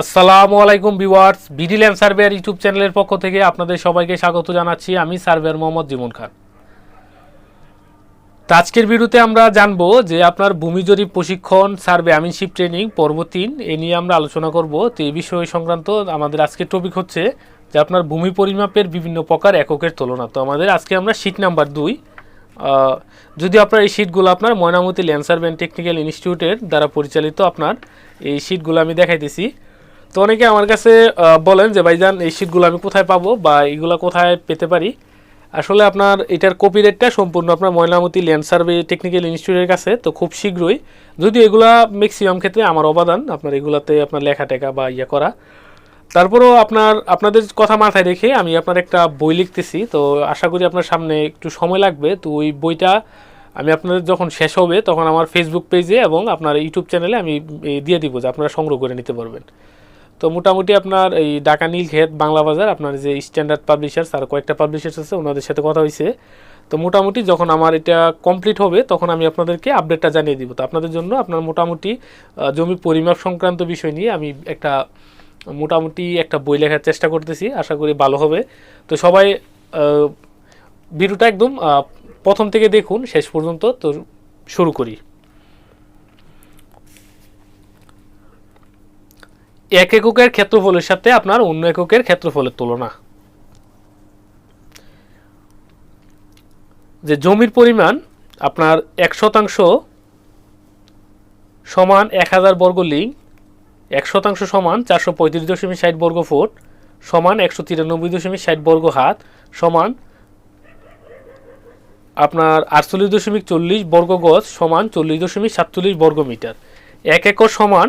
আসসালামু আলাইকুম viewers বিডিল্যান্ড surveyor YouTube চ্যানেলের পক্ষ থেকে আপনাদের সবাইকে স্বাগত জানাচ্ছি। আমি সার্ভেয়ার মোহাম্মদ জিমন খান। আজকের ভিডিওতে আমরা জানব যে আপনার ভূমি জরিপ প্রশিক্ষণ, সার্ভে আমিনশিপ ট্রেনিং, পর্ব তিন, এ নিয়ে আমরা আলোচনা করব। তো এই বিষয় সংক্রান্ত আমাদের আজকের টপিক হচ্ছে যে আপনার ভূমি পরিমাপের বিভিন্ন প্রকার এককের তুলনা। তো আমাদের আজকে আমরা শীট নাম্বার দুই যদি আপনার এই শীটগুলো আপনার Mainamati land survey and technical ইনস্টিটিউটের দ্বারা পরিচালিত আপনার, এই শীটগুলো আমি দেখাইতেছি। তো অনেকে আমার কাছে বলেন যে, ভাইজান, এই শীটগুলো আমি কোথায় পাবো বা এইগুলো কোথায় পেতে পারি? আসলে আপনার এটার কপি রেটটা সম্পূর্ণ আপনার ময়নামতি ল্যান্ড সার্ভে টেকনিক্যাল ইনস্টিটিউটের কাছে, তো খুব শীঘ্রই। যদিও এগুলা ম্যাক্সিমাম ক্ষেত্রে আমার অবদান, আপনার এগুলাতে আপনার লেখা টেখা বা ইয়ে করা। তারপরেও আপনার, আপনাদের কথা মাথায় রেখে আমি আপনার একটা বই লিখতেছি, তো আশা করি আপনার সামনে একটু সময় লাগবে। তো ওই বইটা আমি আপনাদের যখন শেষ হবে, তখন আমার ফেসবুক পেজে এবং আপনার ইউটিউব চ্যানেলে আমি দিয়ে দিব যে আপনারা সংগ্রহ করে নিতে পারবেন। তো মোটামুটি আপনার এই ঢাকা নীলক্ষেত, বাংলা বাজার, আপনার যে স্ট্যান্ডার্ড পাবলিশার্স আর কয়েকটা পাবলিশার্স আছে, ওনাদের সাথে কথা হয়েছে। তো মোটামুটি যখন আমার এটা কমপ্লিট হবে, তখন আমি আপনাদেরকে আপডেটটা জানিয়ে দিব। তো আপনাদের জন্য আপনার মোটামুটি জমি পরিমাপ সংক্রান্ত বিষয় নিয়ে আমি একটা মোটামুটি একটা বই লেখার চেষ্টা করতেছি, আশা করি ভালো হবে। তো সবাই ভিডিওটা একদম প্রথম থেকে দেখুন, শেষ পর্যন্ত তো শুরু করি। এক এককের ক্ষেত্রফলের সাথে আপনার অন্য এককের ক্ষেত্রফলের তুলনা। যে জমির পরিমাণ আপনার এক শতাংশ সমান এক হাজার বর্গ লিঙ্ক, এক শতাংশ সমান চারশো পঁয়ত্রিশ দশমিক ষাট বর্গ ফুট, সমান একশো তিরানব্বই দশমিক ষাট বর্গ হাত, সমান আপনার আটচল্লিশ দশমিক চল্লিশ বর্গ গজ, সমান চল্লিশ দশমিক সাতচল্লিশ বর্গ মিটার। এক একর সমান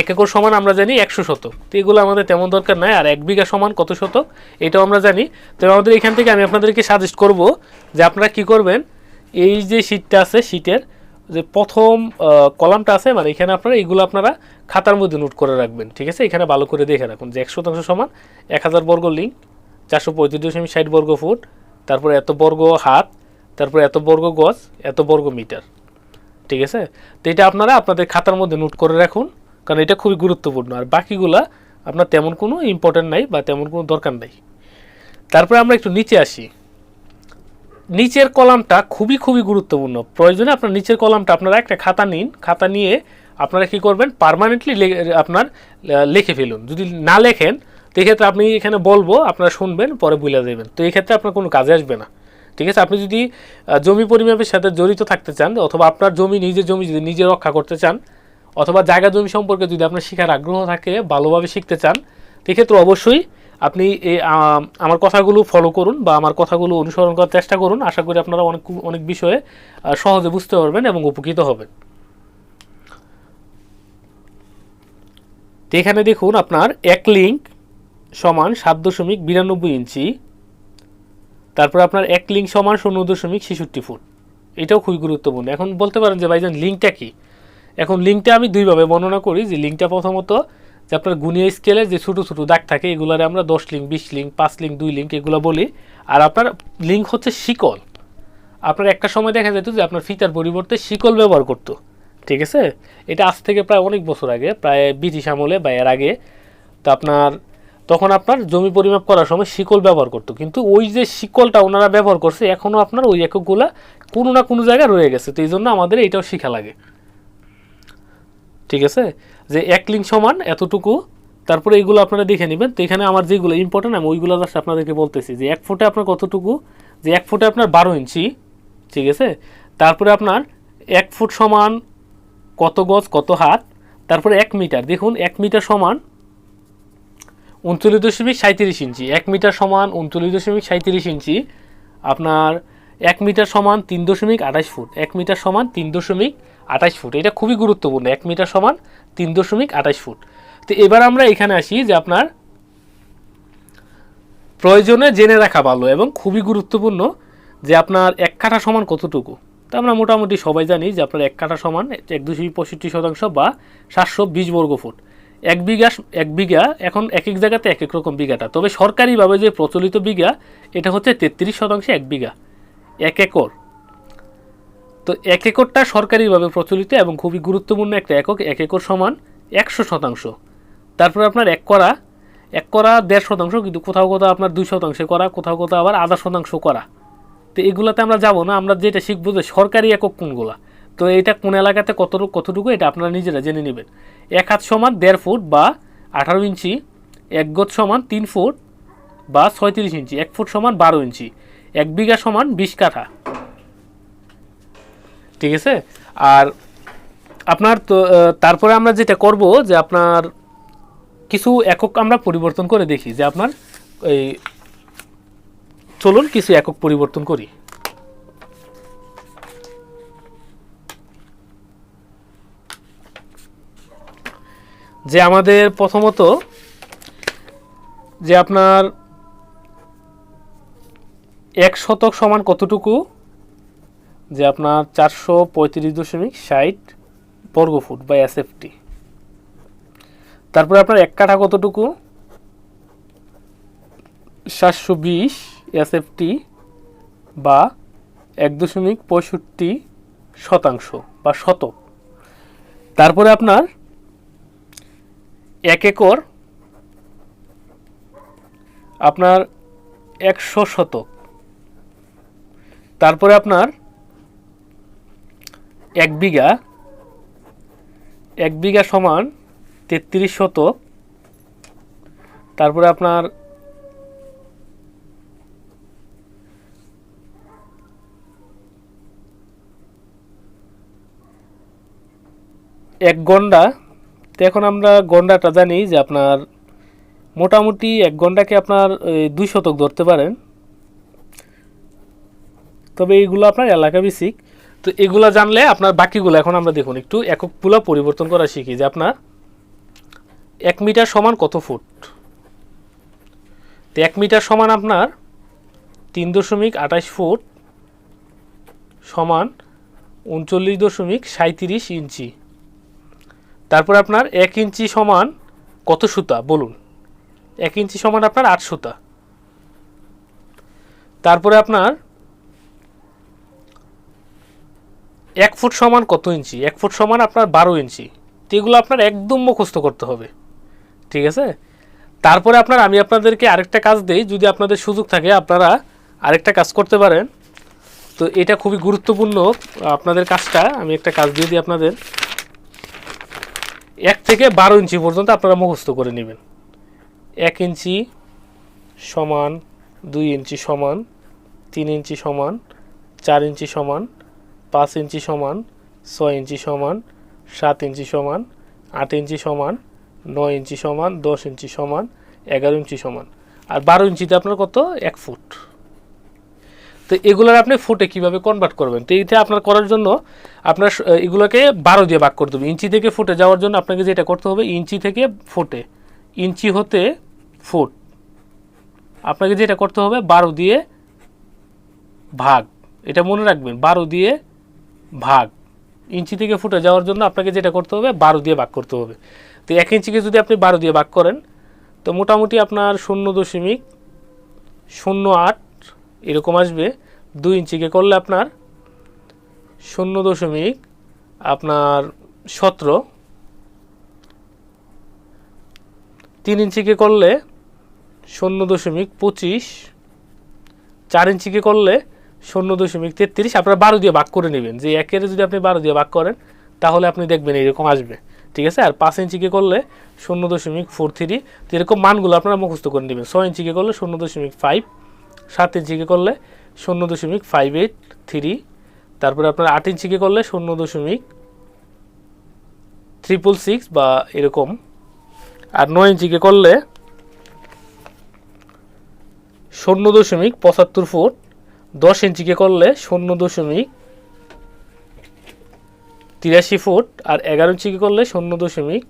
এক একর সমান আমরা জানি একশো শতক। তো এগুলো আমাদের তেমন দরকার নাই, আর এক বিঘা সমান কত শতক, এটাও আমরা জানি। তো আমাদের এখান থেকে আমি আপনাদেরকে সাজেস্ট করব যে আপনারা কি করবেন, এই যে শীটটা আছে শীটের যে প্রথম কলামটা আছে মানে এখানে আপনারা এগুলো আপনারা খাতার মধ্যে নোট করে রাখবেন, ঠিক আছে? এখানে ভালো করে দেখে রাখুন যে এক শতাংশ সমান এক হাজার বর্গ লিঙ্ক চারশো পঁয়ত্রিশ দশমিক ষাট বর্গ ফুট, তারপরে এত বর্গ হাত, তারপরে এত বর্গ গজ, এত বর্গ মিটার, ঠিক আছে? তো এটা আপনারা আপনাদের খাতার মধ্যে নোট করে রাখুন। কারণ এটা খুবই গুরুত্বপূর্ণ। আর বাকিগুলা আপনার তেমন কোনো ইম্পর্টেন্ট নাই বা তেমন কোনো দরকার নাই। তারপরে আমরা একটু নিচে আসি। নিচের কলামটা খুবই খুবই গুরুত্বপূর্ণ। প্রয়োজনে আপনার নিচের কলামটা আপনারা একটা খাতা নিন। খাতা নিয়ে আপনারা কি করবেন? পারমানেন্টলি আপনার লিখে ফেলুন। যদি না লেখেন, তো এক্ষেত্রে আপনি এখানে বলব, আপনারা শুনবেন, পরে বুঝে দেবেন তো এই ক্ষেত্রে আপনার কোনো কাজে আসবে না। ঠিক আছে? আপনি যদি জমি পরিমাপের সাথে জড়িত থাকতে চান, অথবা আপনার জমি, নিজের জমি যদি নিজে রক্ষা করতে চান অথবা জায়গা জমি সম্পর্কে যদি আপনার শেখার আগ্রহ থাকে, ভালোভাবে শিখতে চান সেক্ষেত্রে অবশ্যই আপনি আমার কথাগুলো ফলো করুন বা আমার কথাগুলো অনুসরণ করার চেষ্টা করুন। আশা করি আপনারা অনেক অনেক বিষয়ে সহজে বুঝতে পারবেন এবং উপকৃত হবেন। তো এখানে দেখুন আপনার এক লিঙ্ক সমান সাত দশমিক বিরানব্বই ইঞ্চি, তারপর আপনার এক লিঙ্ক সমান শূন্য দশমিক ছেষট্টি ফুট। এটাও খুবই গুরুত্বপূর্ণ। এখন বলতে পারেন যে ভাইজান লিঙ্কটা কি? এখন লিঙ্কটা আমি দুইভাবে বর্ণনা করি, যে লিঙ্কটা প্রথমত যে আপনার গুনিয়া স্কেলের যে ছোটো ছোটো দাগ থাকে, এগুলারে আমরা দশ লিঙ্ক বিশ লিঙ্ক পাঁচ লিঙ্ক দুই লিঙ্ক এগুলো বলি। আর আপনার লিঙ্ক হচ্ছে শিকল। আপনার একটা সময় দেখা যেত যে আপনার ফিতার পরিবর্তে শিকল ব্যবহার করতো, ঠিক আছে? এটা আজ থেকে প্রায় অনেক বছর আগে, প্রায় ব্রিটিশ আমলে বা এর আগে। তো আপনার, তখন আপনার জমি পরিমাপ করার সময় শিকল ব্যবহার করতো। কিন্তু ওই যে শিকলটা ওনারা ব্যবহার করছে এখনও আপনার ওই এককগুলা কোনো না কোনো জায়গায় রয়ে গেছে। তো এই জন্য আমাদের এটাও শিখা লাগে। ঠিক আছে? যে এক লিঙ্ক সমান এতটুকু, তারপরে এইগুলো আপনারা দেখে নেবেন। তো এখানে আমার যেগুলো ইম্পর্টেন্ট আমি ওইগুলো জাস্ট আপনাদেরকে বলতেছি যে এক ফুটে আপনার কতটুকু? যে এক ফুটে আপনার বারো ইঞ্চি, ঠিক আছে? তারপরে আপনার এক ফুট সমান কত গজ, কত হাত? তারপরে এক মিটার, দেখুন, এক মিটার সমান উনচল্লিশ দশমিক সাঁত্রিশ ইঞ্চি, এক মিটার সমান উনচল্লিশ দশমিক সাঁত্রিশ ইঞ্চি, আপনার এক মিটার সমান তিন দশমিক আঠাশ ফুট, এক মিটার সমান তিন দশমিক আঠাশ ফুট। এটা খুবই গুরুত্বপূর্ণ, এক মিটার সমান তিন দশমিক আঠাশ ফুট। তো এবার আমরা এখানে আসি যে আপনার প্রয়োজনে জেনে রাখা ভালো এবং খুবই গুরুত্বপূর্ণ যে আপনার এক কাঠা সমান কতটুকু। তা আমরা মোটামুটি সবাই জানি যে আপনার এক কাঠা সমান এক দশমিক পঁয়ষট্টি শতাংশ বা সাতশো বিশ বর্গ ফুট। এক বিঘা এক বিঘা এখন এক এক জায়গাতে এক এক রকম বিঘাটা। তবে সরকারিভাবে যে প্রচলিত বিঘা, এটা হচ্ছে তেত্রিশ শতাংশে এক বিঘা। এক একর। তো এক একরটা সরকারিভাবে প্রচলিত এবং খুবই গুরুত্বপূর্ণ একটা একক, এক একর সমান একশো শতাংশ। তারপরে আপনার এক করা এক করা দেড় শতাংশ, কিন্তু কোথাও কোথাও আপনার দুই শতাংশে করা, কোথাও কোথাও আবার আধা শতাংশ করা। তো এগুলাতে আমরা যাব না, আমরা যেটা শিখব যে সরকারি একক কোনগুলা। তো এটা কোন এলাকাতে কতটুকু কতটুকু, এটা আপনারা নিজেরা জেনে নেবেন। এক হাত সমান দেড় ফুট বা আঠারো ইঞ্চি, এক গজ সমান তিন ফুট বা ছয়ত্রিশ ইঞ্চি, এক ফুট সমান বারো ইঞ্চি। এক বিঘা সমান বিশ কাঠা। ঠিক আছে? আর আপনার তো তারপরে আমরা যেটা করব যে আপনার কিছু একক আমরা পরিবর্তন করে দেখি, যে আপনার এই, চলুন কিছু একক পরিবর্তন করি। যে আমাদের প্রথমত যে আপনার এক শতক সমান কতটুকু? যে আপনার চারশো পঁয়ত্রিশ দশমিক ষাট বর্গফুট বা এসএফটি তারপরে আপনার এক কাঠা কতটুকু? সাতশো বিশ এসএফটি বা এক দশমিক পঁয়ষট্টি শতাংশ বা শতক। তারপরে আপনার এক একর, আপনার একশো শতক। তারপরে আপনার এক বিঘা এক বিঘা সমান তেত্রিশ শতক। তারপরে আপনার এক গন্ডা। তো এখন আমরা গন্ডাটা জানি যে আপনার মোটামুটি এক গন্ডাকে আপনার দুই শতক ধরতে পারেন। তবে এইগুলো আপনার এলাকা ভিত্তিক তো এগুলা জানলে আপনার বাকিগুলো এখন আমরা দেখুন, একটু একক পুলা পরিবর্তন করা শিখি যে আপনার এক মিটার সমান কত ফুট? তো এক মিটার সমান আপনার তিন দশমিক আঠাশ ফুট সমান উনচল্লিশ দশমিক সাঁত্রিশ ইঞ্চি। তারপর আপনার এক ইঞ্চি সমান কত সুতা? বলুন। এক ইঞ্চি সমান আপনার আট সুতা। তারপরে আপনার ফুট সমান কত ইঞ্চি? এক ফুট সমান আপনার বারো ইঞ্চি। তো এগুলো আপনার একদম মুখস্থ করতে হবে। ঠিক আছে? তারপরে আপনার, আমি আপনাদেরকে আরেকটা কাজ দেই। যদি আপনাদের সুযোগ থাকে, আপনারা আরেকটা কাজ করতে পারেন। তো এটা খুবই গুরুত্বপূর্ণ, আপনাদের কাজটা। আমি একটা কাজ দিয়ে দিই আপনাদের। এক থেকে বারো ইঞ্চি পর্যন্ত আপনারা মুখস্থ করে নেবেন। এক ইঞ্চি সমান, দুই ইঞ্চি সমান, তিন ইঞ্চি সমান, চার ইঞ্চি সমান পাঁচ ইঞ্চি সমান, ছয় ইঞ্চি সমান, সাত ইঞ্চি সমান, আট ইঞ্চি সমান, নয় ইঞ্চি সমান, দশ ইঞ্চি সমান, এগারো ইঞ্চি সমান। আর বারো ইঞ্চিতে আপনার কত? এক ফুট। তো এগুলোর আপনি ফুটে কীভাবে কনভার্ট করবেন? তো এইটা আপনার করার জন্য আপনার এগুলোকে বারো দিয়ে ভাগ করতে হবে ইঞ্চি থেকে ফুটে যাওয়ার জন্য আপনাকে যেটা করতে হবে, ইঞ্চি থেকে ফুটে। ইঞ্চি হতে ফুট। আপনাকে যেটা করতে হবে, বারো দিয়ে ভাগ। এটা মনে রাখবেন, বারো দিয়ে ভাগ। ইঞ্চি থেকে ফুটে যাওয়ার জন্য আপনাকে যেটা করতে হবে, বারো দিয়ে ভাগ করতে হবে। তো এক ইঞ্চিকে যদি আপনি বারো দিয়ে ভাগ করেন, তো মোটামুটি আপনার শূন্য দশমিক শূন্য আট এরকম আসবে। দুই ইঞ্চিকে করলে আপনার শূন্য দশমিক আপনার সতেরো। তিন ইঞ্চিকে করলে শূন্য দশমিক পঁচিশ। চার ইঞ্চিকে করলে শূন্য দশমিক তেত্রিশ, আপনারা বারো দিয়ে ভাগ করে নেবেন। যে একের যদি আপনি বারো দিয়ে ভাগ করেন, তাহলে আপনি দেখবেন এরকম আসবে। ঠিক আছে? আর পাঁচ ইঞ্চিকে করলে শূন্য দশমিক ফোর থ্রি এরকম মানগুলো আপনারা মুখস্থ করে নেবেন। ছয় ইঞ্চিকে করলে শূন্য দশমিক ফাইভ, সাত ইঞ্চিকে করলে শূন্য দশমিক ফাইভ এইট থ্রি, তারপরে আপনার আট ইঞ্চিকে করলে শূন্য দশমিক ট্রিপল সিক্স বা এরকম, আর নয় ইঞ্চিকে করলে শূন্য দশমিক পঁচাত্তর ফুট দশ ইঞ্চিকে করলে শূন্য দশমিক তিরাশি ফুট আর এগারো ইঞ্চিকে করলে শূন্য দশমিক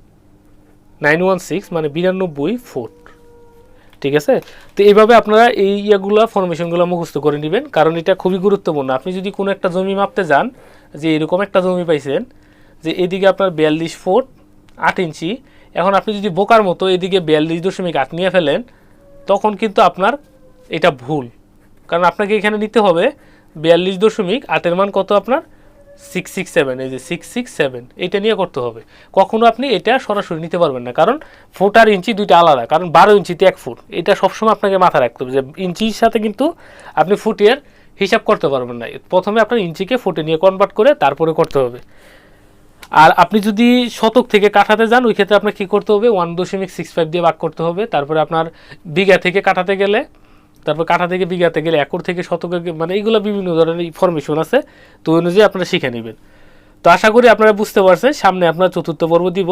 নাইন ওয়ান সিক্স মানে বিরানব্বই ফুট। ঠিক আছে? তো এইভাবে আপনারা এই ইয়েগুলো ফরমেশনগুলো মুখস্থ করে নেবেন, কারণ এটা খুবই গুরুত্বপূর্ণ। আপনি যদি কোনো একটা জমি মাপতে যান, যে এরকম একটা জমি পাইছেন, যে এদিকে আপনার বিয়াল্লিশ ফুট আট ইঞ্চি, এখন আপনি যদি বোকার মতো এদিকে বিয়াল্লিশ দশমিক আট নিয়ে ফেলেন, তখন কিন্তু আপনার এটা ভুল। কারণ আপনাকে এখানে নিতে হবে বিয়াল্লিশ দশমিক আটের মান কত আপনার? সিক্স সিক্স সেভেন এই যে সিক্স সিক্স সেভেন এটা নিয়ে করতে হবে। কখনো আপনি এটা সরাসরি নিতে পারবেন না, কারণ ফুট আর ইঞ্চি দুইটা আলাদা, কারণ বারো ইঞ্চিতে এক ফুট। এটা সবসময় আপনাকে মাথায় রাখতে হবে যে ইঞ্চির সাথে কিন্তু আপনি ফুটের হিসাব করতে পারবেন না। প্রথমে আপনার ইঞ্চিকে ফুটে নিয়ে কনভার্ট করে তারপরে করতে হবে। আর আপনি যদি শতক থেকে কাঠাতে যান, ওই ক্ষেত্রে আপনার কী করতে হবে? ওয়ান দশমিক সিক্স ফাইভ দিয়ে ভাগ করতে হবে। তারপরে আপনার বিঘা থেকে কাঠাতে গেলে তারপর কাঠা থেকে বিঘাতে গেলে একর থেকে শতকে মানে এইগুলো বিভিন্ন ধরনের ইনফরমেশন আছে, তো অনুযায়ী আপনারা শিখে নেবেন। তো আশা করি আপনারা বুঝতে পারছেন, সামনে আপনার চতুর্থ পর্ব দিব।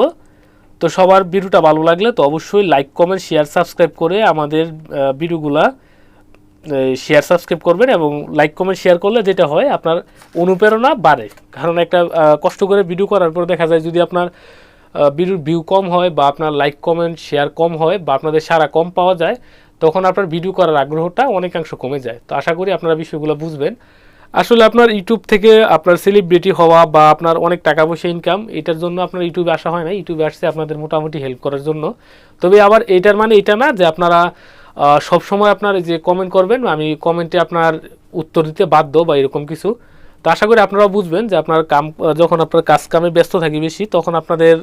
তো সবার ভিডিওটা ভালো লাগলে তো অবশ্যই লাইক কমেন্ট শেয়ার সাবস্ক্রাইব করে আমাদের ভিডিওগুলা শেয়ার সাবস্ক্রাইব করবেন এবং লাইক কমেন্ট শেয়ার করলে যেটা হয় আপনার অনুপ্রেরণা বাড়ে। কারণ একটা কষ্ট করে ভিডিও করার পর দেখা যায় যদি আপনার ভিডিওর ভিউ কম হয় বা আপনার লাইক কমেন্ট শেয়ার কম হয় বা আপনাদের সারা কম পাওয়া যায় তখন আপনার ভিডিও করার আগ্রহটা অনেকাংশ কমে যায়। তো আশা করি আপনারা বিষয়গুলো বুঝবেন। আসলে আপনার ইউটিউব থেকে আপনার সেলিব্রিটি হওয়া বা আপনার অনেক টাকা পয়সা ইনকাম এটার জন্য আপনার ইউটিউবে আসা হয় না। ইউটিউবে আসছে আপনাদের মোটামুটি হেল্প করার জন্য। তবে আবার এটার মানে এটা না যে আপনারা সবসময় আপনার যে কমেন্ট করবেন, আমি কমেন্টে আপনার উত্তর দিতে বাধ্য বা এরকম কিছু। তো আশা করি আপনারা বুঝবেন যে আপনার কাম, যখন আপনার কাজ কামে ব্যস্ত থাকি বেশি, তখন আপনাদের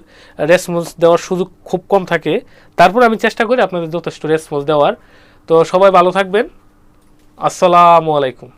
রেসপন্স দেওয়ার সুযোগ খুব কম থাকে। তারপর আমি চেষ্টা করি আপনাদের যথেষ্ট রেসপন্স দেওয়ার। তো সবাই ভালো থাকবেন। আসসালামু আলাইকুম।